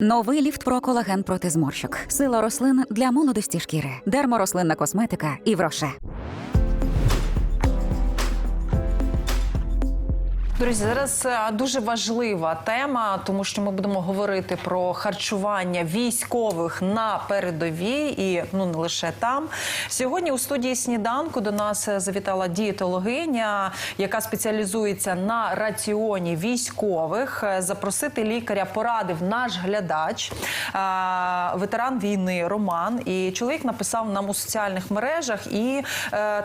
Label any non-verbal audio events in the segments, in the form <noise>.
Новий ліфт про колаген проти зморщок. Сила рослин для молодості шкіри. Дерморослинна косметика і вроше. Друзі, зараз е, дуже важлива тема, тому що ми будемо говорити про харчування військових на передовій і ну не лише там. Сьогодні у студії сніданку до нас е, завітала дієтологиня, яка спеціалізується на раціоні військових. Е, Запросити лікаря порадив наш глядач, ветеран війни Роман. І чоловік написав нам у соціальних мережах. І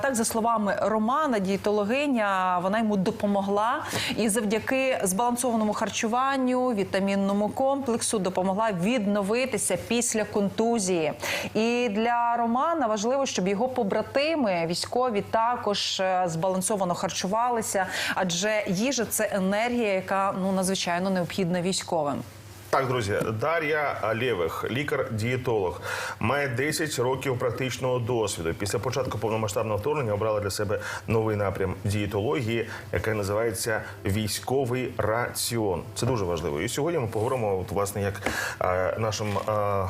так, за словами Романа, дієтологиня, вона йому допомогла. І завдяки збалансованому харчуванню, вітамінному комплексу допомогла відновитися після контузії. І для Романа важливо, щоб його побратими військові також е, збалансовано харчувалися, адже їжа це енергія, яка ну надзвичайно необхідна військовим. Так, друзі, Дар'я Лєвих, лікар-дієтолог, має 10 років практичного досвіду. Після початку повномасштабного вторгнення обрала для себе новий напрям дієтології, який називається військовий раціон. Це дуже важливо. І сьогодні ми поговоримо от, власне як е, нашим, е,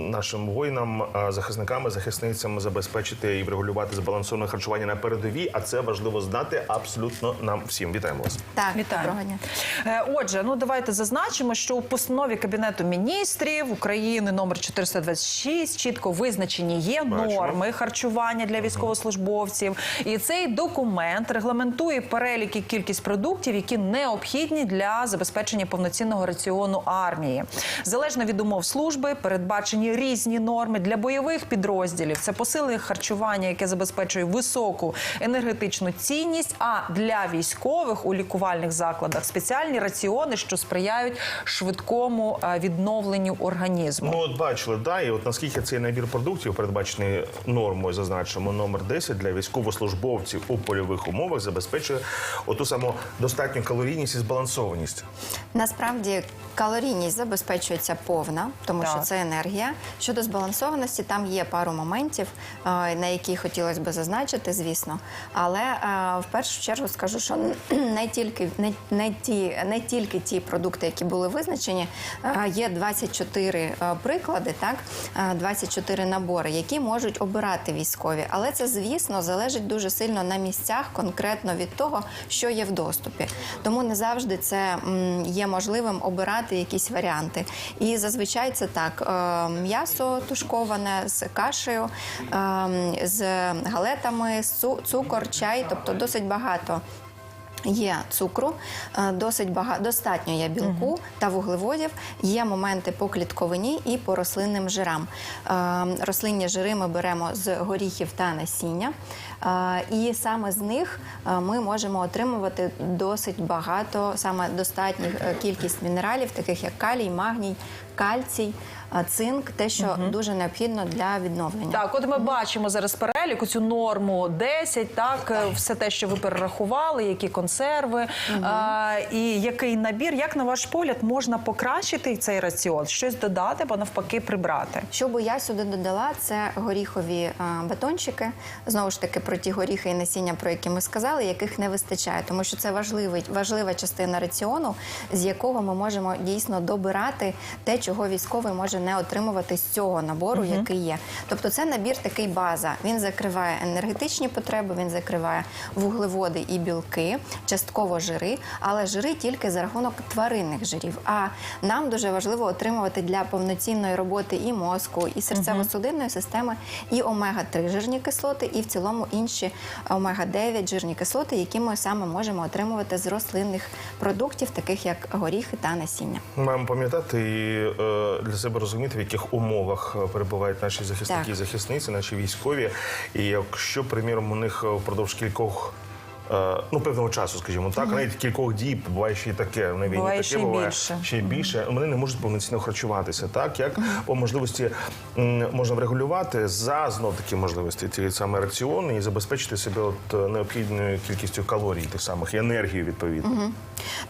нашим воїнам, е, захисникам захисницям забезпечити і врегулювати збалансоване харчування на передовій. А це важливо знати абсолютно нам всім. Вітаємо вас. Так. Е, Отже, ну давайте зазначимо, що у постанові Кабінету міністрів України номер 426 чітко визначені є норми харчування для військовослужбовців. І цей документ регламентує перелік і кількість продуктів, які необхідні для забезпечення повноцінного раціону армії. Залежно від умов служби, передбачені різні норми для бойових підрозділів. Це посилене харчування, яке забезпечує високу енергетичну цінність. А для військових у лікувальних закладах спеціальні раціони, що сприяють швидкому е, відновленню організму. Ну, от бачили, да, і от наскільки цей набір продуктів, передбачений нормою, зазначимо номер 10 для військовослужбовців у польових умовах, забезпечує оту саму достатню калорійність і збалансованість. Насправді калорійність забезпечується повна, тому Так. що це енергія. Щодо збалансованості, там є пару моментів, е, на які хотілося б зазначити, звісно. Але е, в першу чергу скажу, що <clears throat> не тільки не, не ті, не тільки ті продукти, які були визначені, є 24 е, приклади, так е, 24 набори, які можуть обирати військові. Але це, звісно, залежить дуже сильно на місцях, конкретно від того, що є в доступі. Тому не завжди це є можливим обирати якісь варіанти. І зазвичай це так: е, м'ясо тушковане з кашею, е, з галетами, цу- цукор, чай, тобто досить багато. Є цукру, е, досить багато достатньо є білку та вуглеводів. Є моменти по клітковині і по рослинним жирам. Е, Рослинні жири ми беремо з горіхів та насіння, Е, і саме з них ми можемо отримувати досить багато, саме достатню кількість мінералів, таких як калій, магній, кальцій, е, цинк, те, що дуже необхідно для відновлення. Так, от ми бачимо зараз перелік, цю норму 10, так, е, все те, що ви перерахували, які консерви а, і який набір. Як на ваш погляд можна покращити цей раціон? Щось додати або навпаки прибрати? Що би я сюди додала, це горіхові а, батончики. Знову ж таки, про ті горіхи і насіння, про які ми сказали, яких не вистачає, тому що це важливий, важлива частина раціону, з якого ми можемо дійсно добирати те, чого військовий може не отримувати з цього набору, який є. Тобто, це набір такий база. Він закриває енергетичні потреби, він закриває вуглеводи і білки, частково жири, але жири тільки за рахунок тваринних жирів. А нам дуже важливо отримувати для повноцінної роботи і мозку, і серцево-судинної системи, і омега-3 жирні кислоти, і в цілому інші омега-9 жирні кислоти, які ми саме можемо отримувати з рослинних продуктів, таких як горіхи та насіння. Маємо пам'ятати і для себе розуміти, в яких умовах е, перебувають наші захисники і захисниці, наші військові. І якщо, приміром, у них е, впродовж кількох. Е, Ну, певного часу, скажімо так, навіть кількох діб буває ще й таке на війні. Буває таке ще й буває більше. ще й більше. Вони не можуть повноцінно харчуватися. Так як по можливості м, можна врегулювати за знов таки можливості ті саме раціони і забезпечити себе от е, необхідною кількістю калорій, тих самих і енергію відповідно.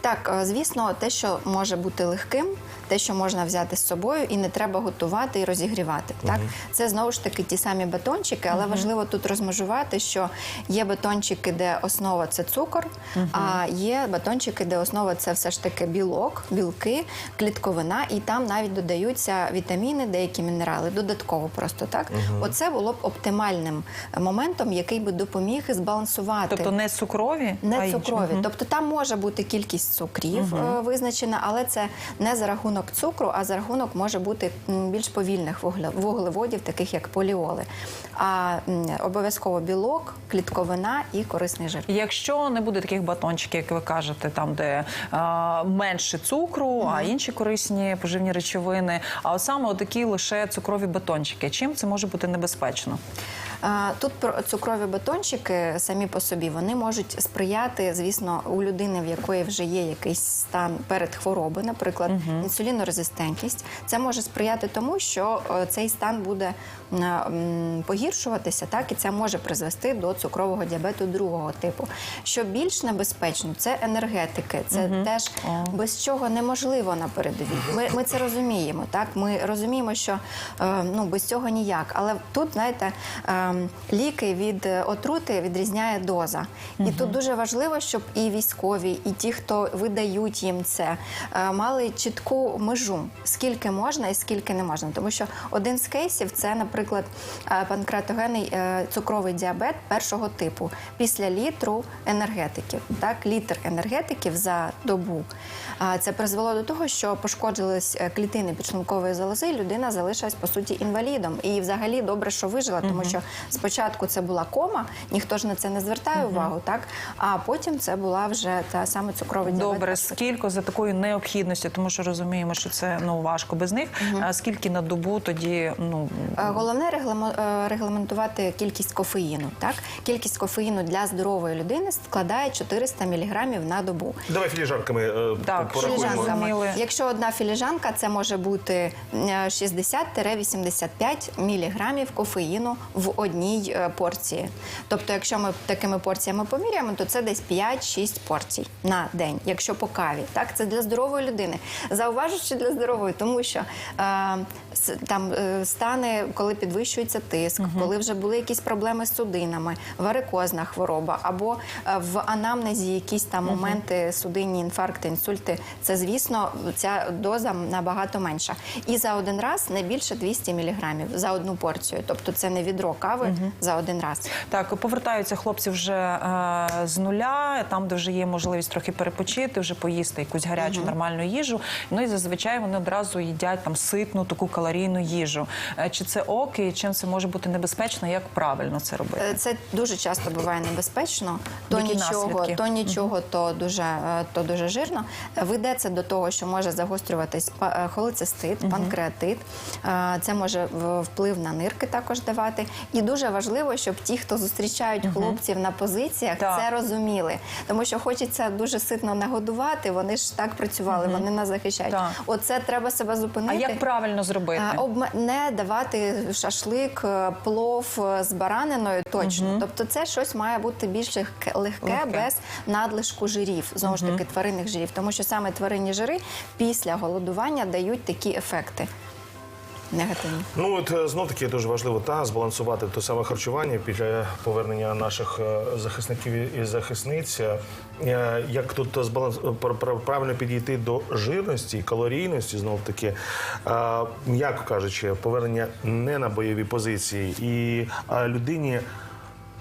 Так, е, звісно, те, що може бути легким, те, що можна взяти з собою, і не треба готувати і розігрівати. Так, це знову ж таки ті самі батончики, але важливо тут розмежувати, що є батончики, де основа основа це цукор, а є батончики, де основа це все ж таки білок, білки, клітковина, і там навіть додаються вітаміни, деякі мінерали, додатково просто так. Оце було б оптимальним моментом, який би допоміг збалансувати. Тобто не цукрові, Не інші. цукрові, Мгм. тобто там може бути кількість цукрів е, визначена, але це не за рахунок цукру, а за рахунок може бути більш повільних вугле- вуглеводів, таких як поліоли. А обов'язково білок, клітковина і корисний жир. Якщо не буде таких батончиків, як ви кажете, там де е, менше цукру, а інші корисні поживні речовини, а от саме такі лише цукрові батончики, чим це може бути небезпечно? Тут цукрові батончики самі по собі вони можуть сприяти, звісно, у людини, в якої вже є якийсь стан перед хвороби, наприклад, інсулінорезистентність. Це може сприяти тому, що цей стан буде погіршуватися, так і це може призвести до цукрового діабету другого типу. Що більш небезпечно, це енергетики. Це теж без чого неможливо на передовій. Ми, ми це розуміємо. Так, ми розуміємо, що е, ну без цього ніяк. Але тут, знаєте, е, ліки від е, отрути відрізняє доза. І тут дуже важливо, щоб і військові, і ті, хто видають їм це, е, мали чітку межу, скільки можна і скільки не можна. Тому що один з кейсів це, наприклад, е, панкреатогенний е, цукровий діабет першого типу після літру енергетиків. Так, літр енергетиків за добу. Це призвело до того, що пошкоджились е, клітини підшлункової залози, і людина залишилась по суті інвалідом. І взагалі добре, що вижила, тому що спочатку це була кома, ніхто ж на це не звертає увагу, так а потім це була вже та саме цукровий діабет. Добре, скільки за такою необхідністю, тому що розуміємо, що це ну важко без них. А скільки на добу тоді ну Е, Головне е, регламентувати кількість кофеїну. Так, кількість кофеїну для здорової людини складає 400 мг на добу. Давай філіжанками е, Так, порахуємо. Якщо одна філіжанка, це може бути е, 60-85 міліграмів кофеїну в одній е, порції. Тобто, якщо ми такими порціями поміряємо, то це десь 5-6 порцій на день, якщо по каві. Так, це для здорової людини. Зауважу, що для здорової, тому що е, там е, стани, коли підвищується тиск, коли вже були якісь проблеми з судинами, варикозна хвороба, або е, в анамнезі якісь там моменти судинні, інфаркти, інсульти. Це звісно, ця доза набагато менша. І за один раз не більше 200 міліграмів за одну порцію. Тобто це не відро кави за один раз. Так, повертаються хлопці вже е, з нуля, там, де вже є можливість трохи перепочити, вже поїсти якусь гарячу нормальну їжу. Ну і зазвичай вони одразу їдять там ситну таку калорійну їжу. Е, чи це ок, і чим це може бути небезпечно? Як правильно це робити? Е, Це дуже часто буває небезпечно. То Які нічого, наслідки? то нічого, то дуже е, то дуже жирно. Ведеться до того, що може загострюватись па- е, холецистит, панкреатит. Це може вплив на нирки також давати. І дуже важливо, щоб ті, хто зустрічають хлопців на позиціях, Так. це розуміли. Тому що хочеться дуже ситно нагодувати. Вони ж так працювали, вони нас захищають. Так. Оце треба себе зупинити. А як правильно зробити? А, обме- не давати шашлик, е, плов е, з бараниною точно. Тобто це щось має бути більш легке, Легке. без надлишку жирів, знову ж таки тваринних жирів, тому що саме тваринні жири після голодування дають такі ефекти негативні. Ну от знов таки дуже важливо та збалансувати те саме харчування після повернення наших е, захисників і захисниць. Е, Як тут збаланс пр- пр- правильно підійти до жирності, калорійності, знов таки, е, м'яко кажучи, повернення не на бойові позиції і е, людині.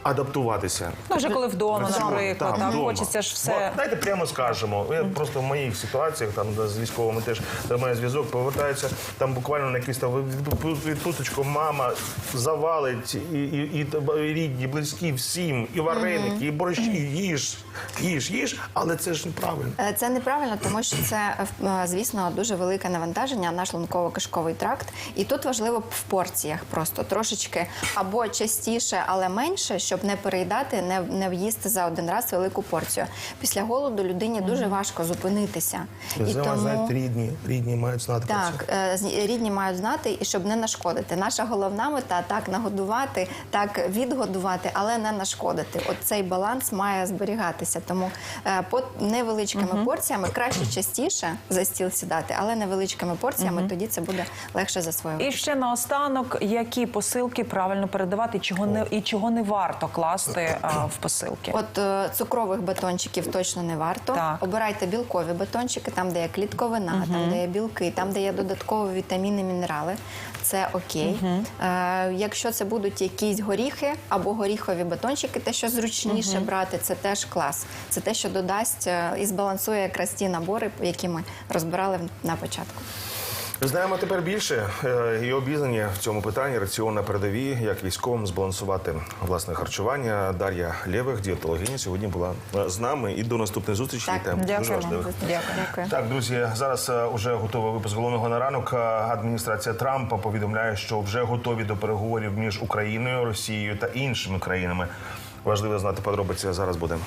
Адаптуватися. Ну, вже коли вдома, наприклад, там вдома. хочеться ж все. Бо, Дайте прямо скажемо. Я просто в моїх ситуаціях там де з військовими теж до мене зв'язок повертаються там буквально на якийсь там відпу- відпусточку мама завалить і, і, і, та- і рідні, близькі всім, і вареники, і борщі, їж, їж, їж, але це ж неправильно. Е, Це неправильно, тому що це, е, звісно, дуже велике навантаження на шлунково-кишковий тракт. І тут важливо в порціях просто трошечки або частіше, але менше, щоб не переїдати, не, не в'їсти за один раз велику порцію. Після голоду людині дуже важко зупинитися. І це знають рідні, рідні мають знати про це. Так, е, рідні мають знати і щоб не нашкодити. Наша головна мета так нагодувати, так відгодувати, але не нашкодити. От цей баланс має зберігатися. Тому е, по невеличкими порціями краще частіше за стіл сідати, але невеличкими порціями тоді це буде легше засвоювати. І ще наостанок, які посилки правильно передавати, чого не і чого не варто класти а, в посилки? От е, цукрових батончиків точно не варто. Так. Обирайте білкові батончики, там, де є клітковина, там, де є білки, там, де є додаткові вітаміни, мінерали. Це окей. Е, якщо це будуть якісь горіхи або горіхові батончики, те, що зручніше брати, це теж клас. Це те, що додасть е, і збалансує якраз ті набори, які ми розбирали на початку. Знаємо тепер більше е, і обізнані в цьому питанні раціон на передовій, як військовим збалансувати власне харчування. Дар'я Лєвих, дієтологиня, сьогодні була е, з нами. І до наступної зустрічі. Так, дуже важливих. Дякую. Так, друзі, зараз е, уже готовий випуск головного на ранок. Е, Адміністрація Трампа повідомляє, що вже готові до переговорів між Україною, Росією та іншими країнами. Важливо знати подробиці. Зараз будемо.